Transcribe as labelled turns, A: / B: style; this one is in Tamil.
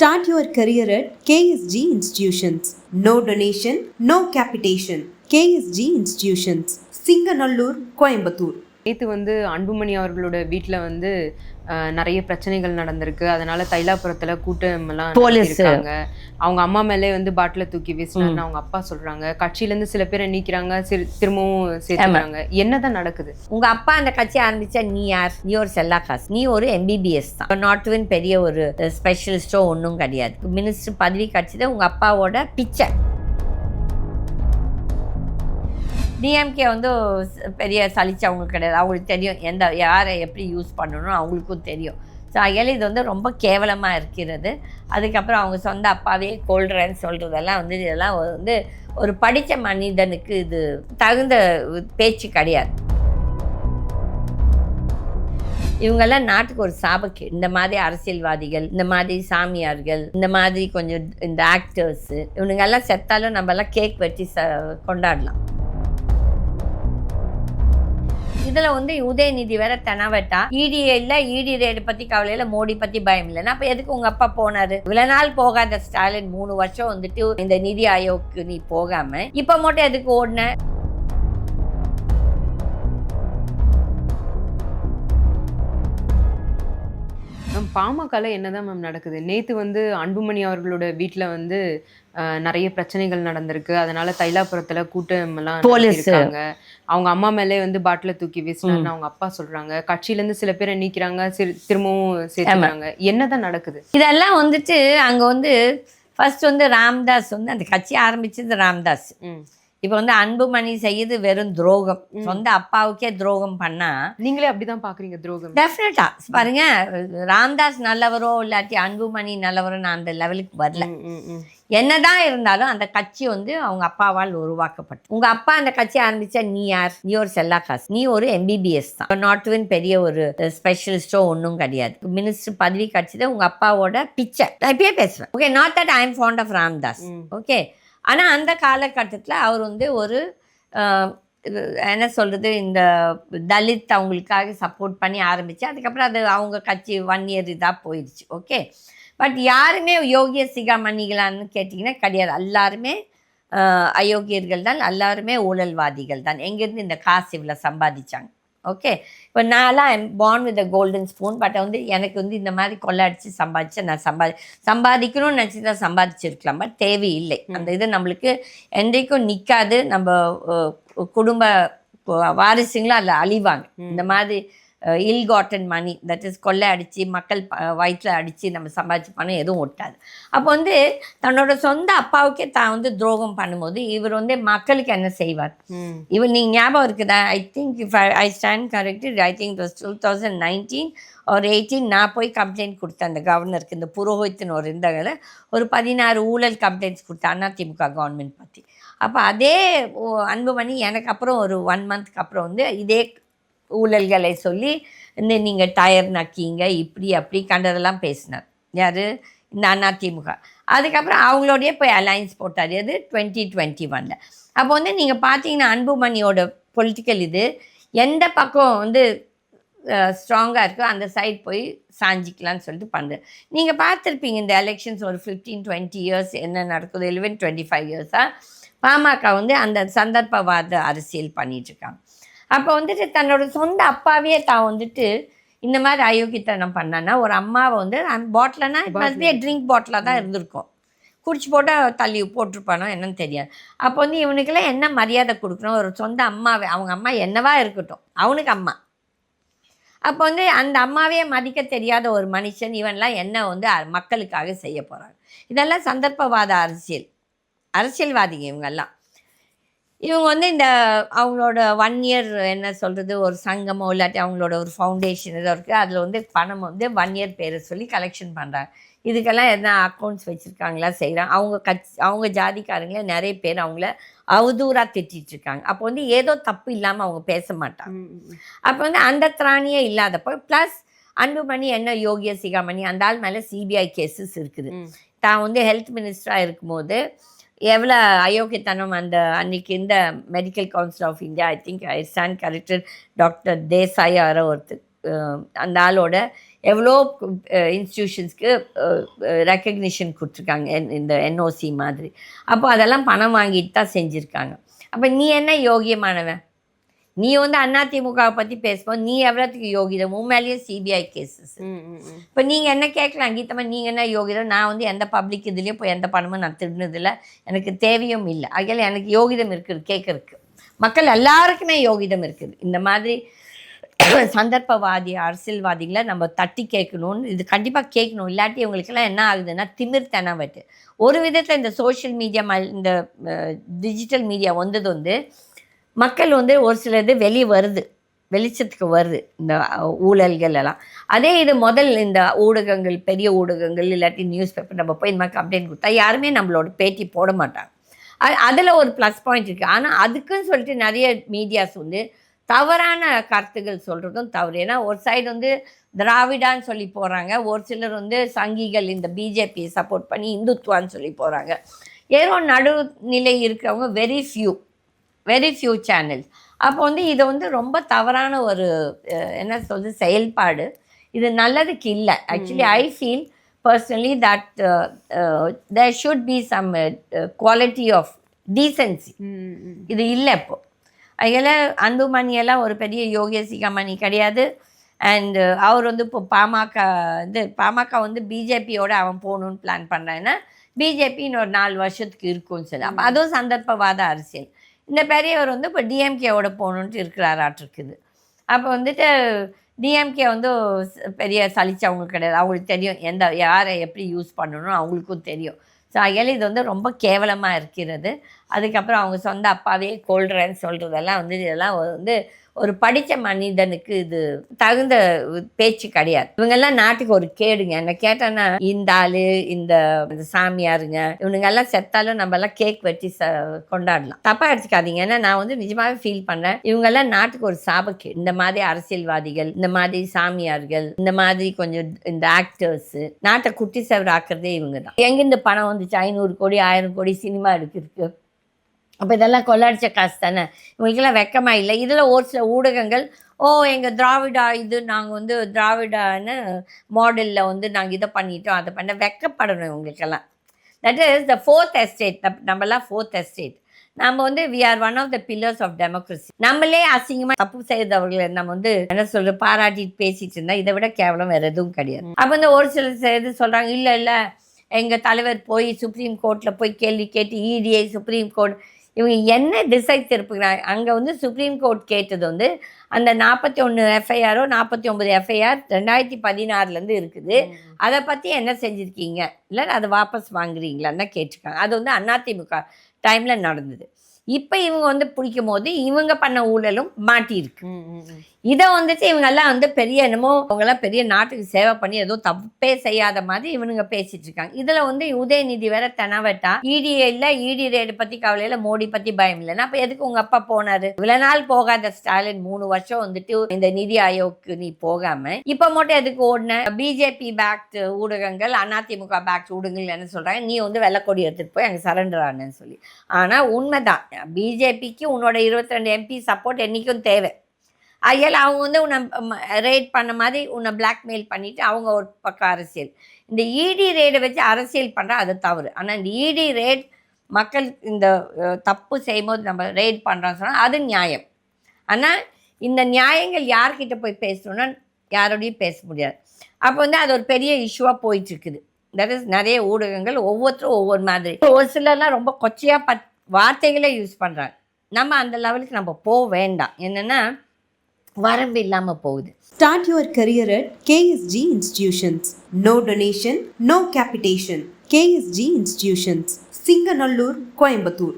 A: Start your career at KSG Institutions. No donation, no capitation. KSG Institutions. Singanallur, Coimbatore.
B: நேற்று வந்து அன்புமணி அவர்களோட வீட்டில் வந்து அஹ், நிறைய பிரச்சனைகள் நடந்திருக்கு. அதனால தைலாபுரத்தில் கூட்டம் எல்லாம்
C: போலீஸ்.
B: இருக்காங்க அவங்க அம்மா மேலே வந்து பாட்டில தூக்கி வீசினான்னு அவங்க அப்பா சொல்றாங்க. கட்சியிலேருந்து சில பேரை நீக்கிறாங்க. திரும்பவும் சேர்த்துக்கிறாங்க. என்னதான் நடக்குது?
C: உங்க அப்பா அந்த கட்சி ஆரம்பிச்சா நீ யார்? நீ ஒரு செல்லா காசு நீ ஒரு எம்பிபிஎஸ் தான். நாட்டுவின் பெரிய ஒரு ஸ்பெஷலிஸ்டோ ஒன்றும் கிடையாது. மினிஸ்டர் பதவி கிடைச்சது உங்க அப்பாவோட பிச்சை. டிஎம்கே வந்து பெரிய சலிச்சவங்க கிடையாது. அவங்களுக்கு தெரியும் எந்த யாரை எப்படி யூஸ் பண்ணணும் அவங்களுக்கும் தெரியும். ஸோ அகையால் இது வந்து ரொம்ப கேவலமாக இருக்கிறது. அதுக்கப்புறம் அவங்க சொந்த அப்பாவே கொள்றேன்னு சொல்கிறதெல்லாம் வந்து இதெல்லாம் வந்து ஒரு படித்த மனிதனுக்கு இது தகுந்த பேச்சு கிடையாது. இவங்கெல்லாம் நாட்டுக்கு ஒரு சாபக்கு. இந்த மாதிரி அரசியல்வாதிகள் இந்த மாதிரி சாமியார்கள் இந்த மாதிரி கொஞ்சம் இந்த ஆக்டர்ஸு இவனுங்கெல்லாம் செத்தாலும் நம்மலாம் கேக் வெட்டி ச கொண்டாடலாம். இதுல வந்து உதயநிதி வேற தெனாவட்டா. இடி இல்ல இடி ரேடு பத்தி கவலை இல்ல மோடி பத்தி பயம் இல்லைன்னா அப்போ எதுக்கு உங்க அப்பா போனாரு? இவ்வளவு நாள் போகாத ஸ்டாலின் மூணு வருஷம் வந்துட்டு இந்த நிதி ஆயோக்கு நீ போகாம இப்ப மட்டும் எதுக்கு ஓடின?
B: மேம் பாமகல என்னதான் மேம் நடக்குது? நேற்று வந்து அன்புமணி அவர்களோட வீட்டில் வந்து நிறைய பிரச்சனைகள் நடந்திருக்கு. அதனால தைலாபுரத்தில் கூட்டம் எல்லாம். இருக்காங்க அவங்க அம்மா மேலே வந்து பாட்டில தூக்கி வீசினான்னு அவங்க அப்பா சொல்றாங்க கட்சியிலேருந்து சில பேரை நீக்கிறாங்க திரும்பவும் சேர்த்துக்கிறாங்க. என்னதான் நடக்குது?
C: இதெல்லாம் வந்துட்டு அங்கே வந்து ஃபர்ஸ்ட் வந்து ராம்தாஸ் வந்து அந்த கட்சி ஆரம்பிச்சது ராம்தாஸ். இப்போ வந்து அன்புமணி செய்யுது வெறும் துரோகம். சொந்த அப்பாவுக்கே துரோகம் பண்ணா
B: நீங்களே அப்படிதான் பாக்குறீங்க துரோகம்.
C: டெஃபினட்டா பாருங்க ராம்தாஸ் நல்லவரோ இல்லாட்டி அன்புமணி நல்லவரோ நான் அந்த லெவலுக்கு வரல. என்னதான் இருந்தாலும் அந்த கட்சி வந்து அவங்க அப்பாவால் உருவாக்கப்பட்டு. உங்க அப்பா அந்த கட்சி ஆரம்பிச்சா நீ யார்? நீ ஒரு செல்லா காசு. நீ ஒரு எம்பிபிஎஸ் தான். நாட்டுவின் பெரிய ஒரு ஸ்பெஷலிஸ்டோ ஒன்றும் கிடையாது. மினிஸ்டர் பதவி கிடைச்சது உங்க அப்பாவோட பிச்சை நான் இப்பயே பேசுறேன். Okay not that I am fond of Ramdas. Okay ஆனால் அந்த காலகட்டத்தில் அவர் வந்து ஒரு இது என்ன சொல்கிறது இந்த தலித் அவங்களுக்காக சப்போர்ட் பண்ணி ஆரம்பித்து அதுக்கப்புறம் அது அவங்க கட்சி ஒன் இயர் இதாக போயிடுச்சு ஓகே பட் யாருமே யோகிய சிகாமணிகளான்னு கேட்டிங்கன்னா கிடையாது. எல்லாருமே அயோக்கியர்கள் தான். எல்லாருமே ஊழல்வாதிகள் தான். எங்கேருந்து இந்த காசு இவ்வளோ சம்பாதிச்சாங்க? ஓகே இப்போ நான்லாம் I'm born with a golden spoon but வந்து எனக்கு வந்து இந்த மாதிரி கொள்ளடிச்சு சம்பாதிச்சு நான் சம்பாதி சம்பாதிக்கணும்னு நினச்சி தான் சம்பாதிச்சிருக்கலாம். பட் தேவையில்லை. அந்த இது நம்மளுக்கு என்றைக்கும் நிற்காது நம்ம குடும்ப வாரிசுங்களும் அதில் அழிவாங்க. இந்த மாதிரி ill gotten money that is கொள்ளை அடித்து மக்கள் வயிற்றில் அடித்து நம்ம சம்பாதிச்ச பணம் எதுவும் ஒட்டாது. அப்போ வந்து தன்னோட சொந்த அப்பாவுக்கே தான் வந்து துரோகம் பண்ணும்போது இவர் வந்து மக்களுக்கு என்ன செய்வார்?
B: ம்.
C: இவன் நீங்கள் ஞாபகம் இருக்குதா? I think if I stand corrected I think two thousand nineteen ஒரு எயிட்டீன் நான் போய் கம்ப்ளைண்ட் கொடுத்தேன் அந்த கவர்னருக்கு இந்த புரோஹித்னு ஒரு இருந்தாங்கள ஒரு பதினாறு ஊழல் கம்ப்ளைண்ட்ஸ் கொடுத்தேன் அதிமுக கவர்மெண்ட் பற்றி அப்போ அதே அன்புமணி எனக்கு அப்புறம் ஒரு ஒன் மந்த்க்கு அப்புறம் வந்து இதே ஊழல்களை சொல்லி இந்த நீங்கள் டயர் நக்கிங்க இப்படி அப்படி கண்டதெல்லாம் பேசினார். யார்? இந்த அதிமுக அதுக்கப்புறம் அவங்களோடய போய் அலைன்ஸ் போட்டார். அது டுவெண்ட்டி டுவெண்ட்டி ஒனில் அப்போ வந்து நீங்கள் பார்த்தீங்கன்னா அன்புமணியோட பொலிட்டிக்கல் இது எந்த பக்கம் வந்து ஸ்ட்ராங்காக இருக்கோ அந்த சைடு போய் சாஞ்சிக்கலாம்னு சொல்லிட்டு பண்ணுறேன் நீங்கள் பார்த்துருப்பீங்க இந்த எலெக்ஷன்ஸ் ஒரு ஃபிஃப்டீன் டுவெண்ட்டி இயர்ஸ் என்ன நடக்குது இலவன் டுவெண்ட்டி ஃபைவ் இயர்ஸாக பாமக வந்து அந்த சந்தர்ப்பவாத அரசியல் பண்ணிகிட்ருக்காங்க அப்போ வந்துட்டு தன்னோட சொந்த அப்பாவே தான் வந்துட்டு இந்த மாதிரி அயோக்கியத்தனம் பண்ணான்னா ஒரு அம்மாவை வந்து பாட்டிலனா மஸ்பி ட்ரிங்க் பாட்டிலாக தான் இருந்திருக்கும். குடிச்சு போட்டால் தள்ளி போட்டிருப்பானோ என்னன்னு தெரியாது. அப்போ வந்து இவனுக்கெல்லாம் என்ன மரியாதை கொடுக்கணும்? ஒரு சொந்த அம்மாவே அவங்க அம்மா என்னவா இருக்கட்டும். அவனுக்கு அம்மா. அப்போ வந்து அந்த அம்மாவே மதிக்க தெரியாத ஒரு மனுஷன் இவன்லாம் என்ன வந்து மக்களுக்காக செய்ய போகிறாங்க இதெல்லாம் சந்தர்ப்பவாத அரசியல். அரசியல்வாதிங்க இவங்கெல்லாம். இவங்க வந்து இந்த அவங்களோட ஒன் இயர் என்ன சொல்கிறது ஒரு சங்கமோ இல்லாட்டி அவங்களோட ஒரு ஃபவுண்டேஷன் ஏதோ இருக்குது அதில் வந்து பணம் வந்து ஒன் இயர் பேரை சொல்லி கலெக்ஷன் பண்ணுறாங்க இதுக்கெல்லாம் என்ன அக்கௌண்ட்ஸ் வச்சுருக்காங்களா செய்கிறாங்க அவங்க கட்சி அவங்க ஜாதிக்காரங்களே நிறைய பேர் அவங்கள அவதூறாக திட்டிட்டு இருக்காங்க அப்போ வந்து ஏதோ தப்பு இல்லாமல் அவங்க பேச மாட்டாங்க. அப்போ வந்து அந்த திராணியே இல்லாதப்போ ப்ளஸ் அன்புமணி என்ன யோகிய சிகாமணி அந்த ஆள் மேலே சிபிஐ கேசஸ் இருக்குது. தான் வந்து ஹெல்த் மினிஸ்டராக இருக்கும்போது எவ்வளோ அயோக்கியத்தனம் அந்த அன்னைக்கு இந்த medical council of India I think I stand corrected doctor Desai யாரோ ஒருத்தர் அந்த ஆளோட எவ்வளோ இன்ஸ்டியூஷன்ஸ்க்கு ரெக்கக்னிஷன் கொடுத்துருக்காங்க என்- இந்த என்ஓசி மாதிரி. அப்போ அதெல்லாம் பணம் வாங்கிட்டு தான் செஞ்சுருக்காங்க. அப்போ நீ என்ன யோகியமானவன் நீ வந்து அதிமுகவை பற்றி பேசும்போது நீ எவ்வளோத்துக்கு யோகிதம்? உன் மேலேயும் சிபிஐ கேசஸ்
B: ம், ம், ம்.
C: இப்போ நீங்கள் என்ன கேட்கலாம்? கீதம்மா நீங்கள் என்ன யோகிதம்? நான் வந்து எந்த பப்ளிக் இதுலேயும் போய் எந்த பணமும் நான் திருடினதில்ல. எனக்கு தேவையும் இல்லை. அதில் எனக்கு யோகிதம் இருக்குது கேட்கறதுக்கு. மக்கள் எல்லாருக்குமே யோகிதம் இருக்குது. இந்த மாதிரி சந்தர்ப்பவாதி அரசியல்வாதிகளை நம்ம தட்டி கேட்கணும்னு இது கண்டிப்பாக கேட்கணும். இல்லாட்டி இவங்களுக்கெல்லாம் என்ன ஆகுதுன்னா திமிர்த்தனம் வட்டு ஒரு விதத்தில் இந்த சோஷியல் மீடியா இந்த டிஜிட்டல் மீடியா வந்தது வந்து மக்கள் வந்து ஒரு சில இது வெளியே வருது. வெளிச்சத்துக்கு வருது. இந்த ஊழல்கள் எல்லாம். அதே இது முதல் இந்த ஊடகங்கள் பெரிய ஊடகங்கள் இல்லாட்டி நியூஸ் பேப்பர் நம்ம போய் இந்த மாதிரி கம்ப்ளைண்ட் கொடுத்தா யாருமே நம்மளோட பேட்டி போட மாட்டாங்க. அதில் ஒரு ப்ளஸ் பாயிண்ட் இருக்குது ஆனால் அதுக்குன்னு சொல்லிட்டு நிறைய மீடியாஸ் வந்து தவறான கருத்துகள் சொல்கிறதும் தவறு. ஏன்னா ஒரு சைடு வந்து திராவிடான்னு சொல்லி போகிறாங்க ஒரு சிலர் வந்து சங்கிகள் இந்த பிஜேபியை சப்போர்ட் பண்ணி இந்துத்துவான்னு சொல்லி போகிறாங்க ஏதோ நடுநிலை இருக்கிறவங்க very few very few channels அப்போ வந்து இது வந்து ரொம்ப தவறான ஒரு என்ன சொல்றது செயல்பாடு. இது நல்லதுக்கு இல்லை. Actually I feel personally that there should be some quality of decency. இது இல்லை இப்போ. அதில் அன்புமணி எல்லாம் ஒரு பெரிய யோகேசிகா மணி கிடையாது. அண்டு அவர் வந்து இப்போ பாமக இது பாமக வந்து பிஜேபியோட அவன் போகணுன்னு பிளான் பண்ணுறான்னா பிஜேபி இன்னொரு நாலு வருஷத்துக்கு இருக்கும்னு சொல்லி. அப்போ அதுவும் சந்தர்ப்பவாத அரசியல். இந்த பெரியவர் வந்து இப்போ டிஎம்கேவோட போகணுன்ட்டு இருக்கிறாராட்டிருக்குது. அப்போ வந்துட்டு டிஎம்கே வந்து பெரிய சலிச்சவங்க கிடையாது. அவங்களுக்கு தெரியும் எந்த யாரை எப்படி யூஸ் பண்ணணும் அவங்களுக்கும் தெரியும். ஸோ அதில் இது வந்து ரொம்ப கேவலமாக இருக்கிறது. அதுக்கப்புறம் அவங்க சொந்த அப்பாவே கொள்றேன்னு சொல்கிறதெல்லாம் வந்து இதெல்லாம் வந்து ஒரு படித்த மனிதனுக்கு இது தகுந்த பேச்சு கிடையாது. இவங்கெல்லாம் நாட்டுக்கு ஒரு கேடுங்க. என்ன கேட்டேன்னா இந்த ஆளு இந்த இந்த சாமியாருங்க இவனுங்கெல்லாம் செத்தாலும் நம்ம எல்லாம் கேக் வெட்டி ச கொண்டாடலாம். தப்பா எடுத்துக்காதீங்க. ஏன்னா நான் வந்து நிஜமாவே ஃபீல் பண்ணேன் இவங்கெல்லாம் நாட்டுக்கு ஒரு சாபக்கு. இந்த மாதிரி அரசியல்வாதிகள் இந்த மாதிரி சாமியார்கள் இந்த மாதிரி கொஞ்சம் இந்த ஆக்டர்ஸ் நாட்டை குட்டி செவர் ஆக்குறதே இவங்க தான். எங்கேருந்து பணம் வந்துச்சு? ஐநூறு கோடி ஆயிரம் கோடி சினிமா எடுக்கிறதுக்கு அப்போ இதெல்லாம் கொள்ளடிச்ச காசு தானே? இவங்களுக்கெல்லாம் வெக்கமாக இல்லை. இதில் ஒரு சில ஊடகங்கள் ஓ எங்கள் திராவிடா இது நாங்கள் வந்து திராவிடான்னு மாடலில் வந்து நாங்கள் இதை பண்ணிட்டோம் அதை பண்ண வெக்கப்படணும் இவங்களுக்கெல்லாம். That is the fourth estate நம்மலாம் ஃபோர்த் எஸ்டேட் நம்ம வந்து we are one of the pillars of democracy நம்மளே அசிங்கமாக தப்பு செய்தவர்களை நம்ம வந்து என்ன சொல்ற பாராட்டிட்டு பேசிட்டு இருந்தா இதை விட கேவலம் வேற எதுவும் கிடையாது. அப்போ வந்து ஒரு சில இது சொல்றாங்க இல்லை இல்லை எங்கள் தலைவர் போய் சுப்ரீம் கோர்ட்டில் போய் கேள்வி கேட்டு இடிஐ சுப்ரீம் கோர்ட் இவங்க என்ன திசை திருப்புகிறாங்க அங்கே வந்து சுப்ரீம் கோர்ட் கேட்டது வந்து அந்த நாற்பத்தி ஒன்று எஃப்ஐஆரோ நாற்பத்தி ஒன்பது எஃப்ஐஆர் ரெண்டாயிரத்தி பதினாறுலேருந்து இருக்குது. அதை பற்றி என்ன செஞ்சுருக்கீங்க? இல்லை அதை வாபஸ் வாங்குறீங்களான்னு தான் கேட்டிருக்காங்க அது வந்து அதிமுக டைமில் நடந்தது. இப்போ இவங்க வந்து பிடிக்கும் போது இவங்க பண்ண ஊழலும் மாட்டியிருக்கு. இதை வந்துட்டு இவங்கெல்லாம் வந்து பெரிய என்னமோ அவங்கெல்லாம் பெரிய நாட்டுக்கு சேவை பண்ணி ஏதோ தப்பே செய்யாத மாதிரி இவனுங்க பேசிட்டு இருக்காங்க. இதுல வந்து உதயநிதி வேற தெனவட்டா இடி இல்ல இடி ரேடு பத்தி கவலை இல்ல மோடி பத்தி பயம் இல்லைன்னா. அப்ப எதுக்கு உங்க அப்பா போனாரு? இவ்வளவு நாள் போகாத ஸ்டாலின் மூணு வருஷம் வந்துட்டு இந்த நிதி ஆயோக்கு நீ போகாம இப்ப மட்டும் எதுக்கு ஓடின? பிஜேபி பேக்ட் ஊடகங்கள் அதிமுக பேக்ட் ஊடகங்கள் என்ன சொல்றாங்க? நீ வந்து வெள்ளக்கொடி எடுத்துட்டு போய் அங்க சரண்டர் ஆனேன்னு சொல்லி. ஆனா உண்மைதான். பிஜேபிக்கு உன்னோட இருபத்தி ரெண்டு எம்பி சப்போர்ட் என்னைக்கும் தேவை. ஐயல் அவங்க வந்து உன்னை ரேட் பண்ண மாதிரி உன்னை பிளாக்மெயில் பண்ணிவிட்டு அவங்க ஒரு பக்கம் அரசியல். இந்த இடி ரேடை வச்சு அரசியல் பண்ணுறா அது தவறு. ஆனால் இந்த இடி ரேட் மக்கள் இந்த தப்பு செய்யும்போது நம்ம ரேட் பண்ணுறோம்னு சொன்னால் அது நியாயம். ஆனால் இந்த நியாயங்கள் யார்கிட்ட போய் பேசணும்னா யாரோடையும் பேச முடியாது. அப்போ வந்து அது ஒரு பெரிய இஷ்யூவாக போயிட்டுருக்குது. தட் இஸ் நிறைய ஊடகங்கள் ஒவ்வொருத்தரும் ஒவ்வொரு மாதிரி. ஒரு சிலர்லாம் ரொம்ப கொச்சையாக பத் வார்த்தைகளே யூஸ் பண்ணுறாங்க நம்ம அந்த லெவலுக்கு நம்ம போக வேண்டாம். என்னென்னா வரம்பு இல்லாமல் போகுது
A: start your career at KSG institutions no donation no capitation KSG institutions Singanallur Coimbatore